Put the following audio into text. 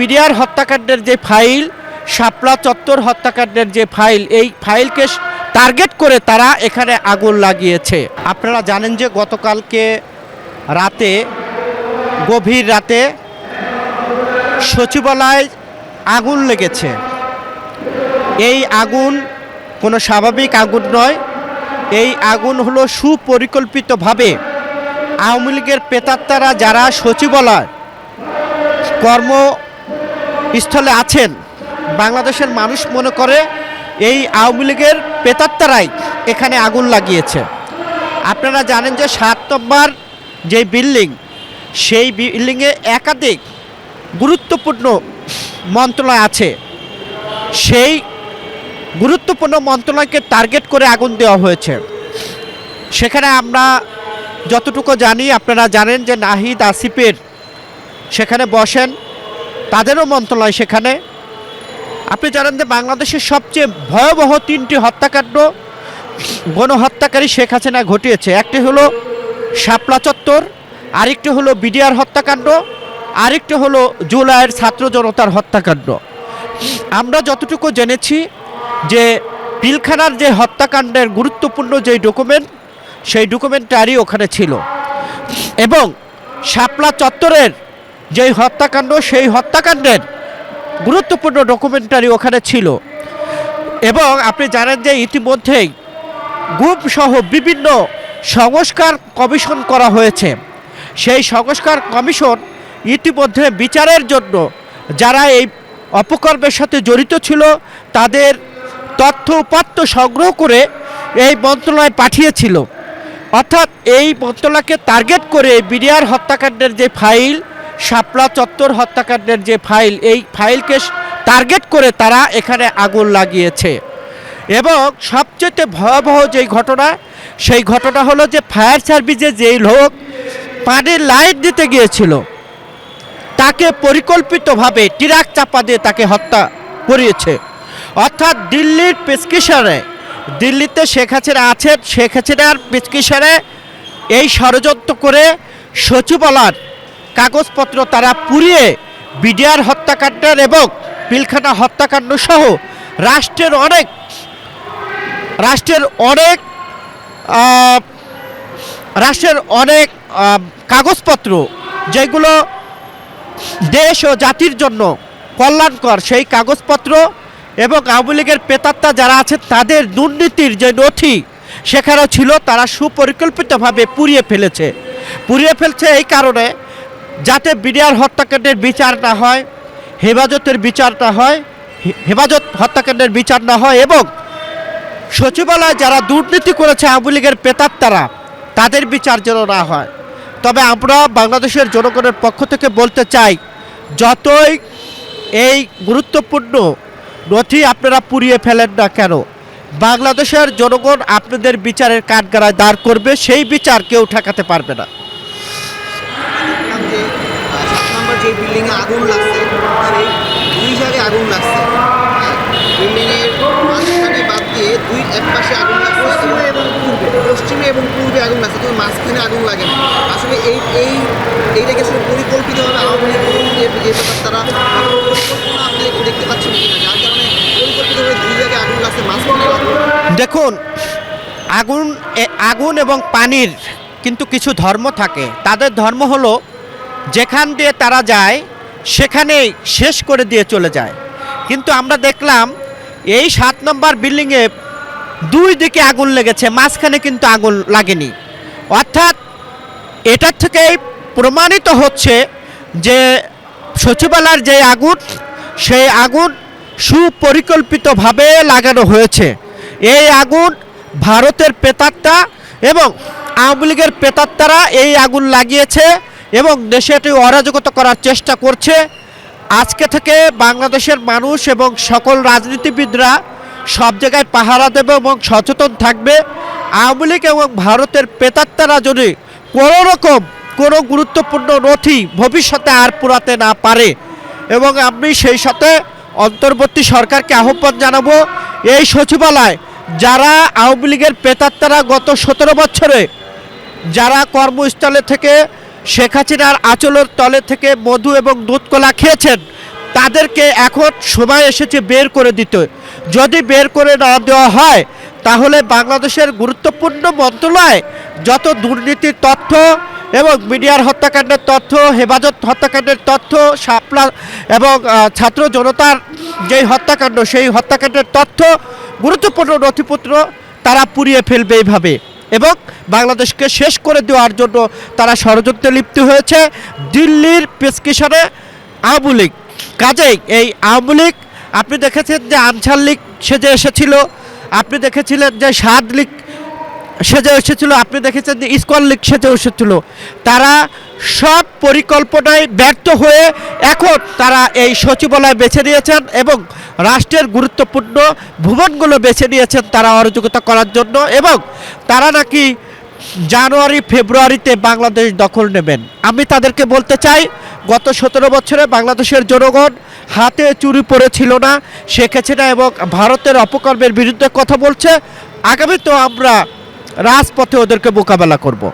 BDR হত্যাকাণ্ডের যে file, শাপলা চত্বর হত্যাকাণ্ডের যে ফাইল, এই ফাইলকে টার্গেট করে তারা এখানে আগুন লাগিয়েছে। আপনারা জানেন যে গতকালকে রাতে, গভীর রাতে সচিবালয় আগুন লেগেছে। এই আগুন কোনো স্বাভাবিক আগুন নয়, এই আগুন হলো সুপরিকল্পিতভাবে আওয়ামী লীগের পেতাত্তারা যারা সচিবালয় কর্মস্থলে আছেন। বাংলাদেশের মানুষ মনে করে এই আওয়ামী লীগের পেতাত্তারাই এখানে আগুন লাগিয়েছে। আপনারা জানেন যে সাত নম্বর যে বিল্ডিং, সেই বিল্ডিংয়ে একাধিক গুরুত্বপূর্ণ মন্ত্রণালয় আছে। সেই গুরুত্বপূর্ণ মন্ত্রণালয়কে টার্গেট করে আগুন দেওয়া হয়েছে। সেখানে আমরা যতটুকু জানি, আপনারা জানেন যে নাহিদ আসিফের সেখানে বসেন। তাদেরও মন্ত্রণালয় সেখানে। আপনি জানেন যে বাংলাদেশের সবচেয়ে ভয়াবহ তিনটি হত্যাকাণ্ড গণহত্যাকারী শেখ হাসিনা ঘটিয়েছে। একটি হলো শাপলা চত্বর, আরেকটি হলো বিডিআর হত্যাকাণ্ড, আরেকটি হলো জুলাইয়ের ছাত্র জনতার হত্যাকাণ্ড। আমরা যতটুকু জেনেছি যে পিলখানার যে হত্যাকাণ্ডের গুরুত্বপূর্ণ যে ডকুমেন্ট, সেই ডকুমেন্টারি ওখানে ছিল। এবং শাপলা চত্বরের যেই হত্যাকাণ্ড, সেই হত্যাকাণ্ডের গুরুত্বপূর্ণ ডকুমেন্টারি ওখানে ছিল। এবং আপনি জানেন যে ইতিমধ্যেই গুপ সহ বিভিন্ন সংস্কার কমিশন করা হয়েছে। সেই সংস্কার কমিশন ইতিমধ্যে বিচারের জন্য যারা এই অপকর্মের সাথে জড়িত ছিল, তাদের তথ্য উপাত্ত সংগ্রহ করে এই মন্ত্রণালয় পাঠিয়েছিল। অর্থাৎ এই মন্ত্রণালয়কে টার্গেট করে বিডিআর হত্যাকাণ্ডের যে ফাইল শাপলা চত্বর হত্যাকাণ্ডের যে ফাইল, এই ফাইলকে টার্গেট করে তারা এখানে আগুন লাগিয়েছে। এবং সবচেয়ে ভয়াবহ যেই ঘটনা, সেই ঘটনা হলো যে ফায়ার সার্ভিসে যেই লোক পানির লাইট দিতে গিয়েছিল, তাকে পরিকল্পিতভাবে ট্রাক চাপা দিয়ে তাকে হত্যা করিয়েছে। অর্থাৎ দিল্লির প্রেসক্রিপশনে দিল্লিতে শেখ হাসিনা আছেন, শেখ হাসিনার প্রেসক্রিপশনে এই ষড়যন্ত্র করে সচিবালয়ের কাগজপত্র তারা পুড়িয়ে বিডিআর হত্যাকাণ্ডের এবং পিলখানা হত্যাকাণ্ড সহ রাষ্ট্রের অনেক রাষ্ট্রের অনেক রাষ্ট্রের অনেক কাগজপত্র যেগুলো দেশ ও জাতির জন্য কল্যাণকর, সেই কাগজপত্র এবং আওয়ামী লীগের পেতাত্তা যারা আছে তাদের দুর্নীতির যে নথি সেখানেও ছিল, তারা সুপরিকল্পিতভাবে পুড়িয়ে ফেলেছে। পুড়িয়ে ফেলছে এই কারণে যাতে বিডিআর হত্যাকাণ্ডের বিচার না হয়, হেফাজতের বিচার না হয় হেফাজত হত্যাকাণ্ডের বিচার না হয় এবং সচিবালয়ে যারা দুর্নীতি করেছে আওয়ামী লীগের পেতাত্তারা, তাদের বিচার যেন না হয়। তবে আমরা বাংলাদেশের জনগণের পক্ষ থেকে বলতে চাই, যতই এই গুরুত্বপূর্ণ নথি আপনারা পুড়িয়ে ফেলেন না কেন, বাংলাদেশের জনগণ আপনাদের বিচারের কাঠগড়ায় দাঁড় করবে, সেই বিচার কেউ ঠেকাতে পারবে না দেখলাম যে আহ, সাত নম্বর যে বিল্ডিংয়ে আগুন লাগছে সেই দুই জায়গায় আগুন লাগছে। বিল্ডিংয়ের মাঝখানে বাদ দিয়ে দুই এক পাশে আগুন লাগছে। পশ্চিমে এবং পূর্বে। পশ্চিমে এবং পূর্বে আগুন লাগছে কিন্তু মাঝখানে আগুন লাগে না। আসলে এই এই এইটাকে আসলে পরিকল্পিতভাবে আওয়ামী লীগ যে যে ব্যাপার তারা পরিকল্পনা আপনি দেখতে পাচ্ছেন কিনা? যার কারণে পরিকল্পিতভাবে দুই জায়গায় আগুন লাগছে মাঝখানে দেখুন আগুন আগুন এবং পানির কিন্তু কিছু ধর্ম থাকে। তাদের ধর্ম হলো যেখান দিয়ে তারা যায়, সেখানেই শেষ করে দিয়ে চলে যায়। কিন্তু আমরা দেখলাম, এই সাত নম্বর বিল্ডিংয়ে দুই দিকে আগুন লেগেছে, মাঝখানে কিন্তু আগুন লাগেনি। অর্থাৎ এটার থেকেই প্রমাণিত হচ্ছে যে সচিবালয়ের যে আগুন, সেই আগুন সুপরিকল্পিতভাবে লাগানো হয়েছে। এই আগুন ভারতের পেতাত্তা এবং আওয়ামী লীগের পেতাত্তারা এই আগুন লাগিয়েছে। এবং দেশেটি অরাজকতা করার চেষ্টা করছে। আজকে থেকে বাংলাদেশের মানুষ এবং সকল রাজনীতিবিদরা সব জায়গায় পাহারা দেবে এবং সচেতন থাকবে। আওয়ামী লীগ এবং ভারতের পেতাত্তারা যদি কোনো রকম কোনো গুরুত্বপূর্ণ নথি ভবিষ্যতে আর পুরাতে না পারে এবং আমি সেই সাথে অন্তর্বর্তী সরকারকে আহ্বান জানাব, এই সচিবালয় যারা আওয়ামী লীগের পেতাত্তারা গত সতেরো বছরে যারা কর্মস্থলে থেকে শেখ হাসিনার আঁচলের তলে থেকে মধু এবং দুধ কলা খেয়েছেন। তাদেরকে এখন সময় এসেছে বের করে দিতে। যদি বের করে না দেওয়া হয়, তাহলে বাংলাদেশের গুরুত্বপূর্ণ মন্ত্রণালয় যত দুর্নীতির তথ্য এবং মিডিয়ার হত্যাকাণ্ডের তথ্য, হেফাজত হত্যাকাণ্ডের তথ্য শাপলা এবং ছাত্র জনতার যেই হত্যাকাণ্ড, সেই হত্যাকাণ্ডের তথ্য, গুরুত্বপূর্ণ নথিপত্র তারা পুড়িয়ে ফেলবে এইভাবে। এবং বাংলাদেশকে শেষ করে দেওয়ার জন্য তারা ষড়যন্ত্রে লিপ্ত হয়েছে। দিল্লির প্রেসক্রিপশনে আওয়ামী লীগ। কাজেই এই আওয়ামী লীগ, আপনি দেখেছেন যে আনসার লীগ সেজে এসেছিল, আপনি দেখেছিলেন যে সাদ লীগ সেজে এসেছিল আপনি দেখেছেন যে ইস্কন লীগ সেজে এসেছিল তারা সব পরিকল্পনায় ব্যর্থ হয়ে এখন তারা এই সচিবালয় বেছে নিয়েছেন এবং রাষ্ট্রের গুরুত্বপূর্ণ ভবনগুলো বেছে নিয়েছেন তারা অরাজকতা করার জন্য এবং তারা নাকি জানুয়ারি, ফেব্রুয়ারিতে বাংলাদেশ দখল নেবেন। আমি তাদেরকে বলতে চাই, গত সতেরো বছরে বাংলাদেশের জনগণ হাতে চুরি পড়েছিল না, শেখ হাসিনা এবং ভারতের অপকর্মের বিরুদ্ধে কথা বলছে। আগামী তো আমরা রাজপথে ওদেরকে মোকাবেলা করব।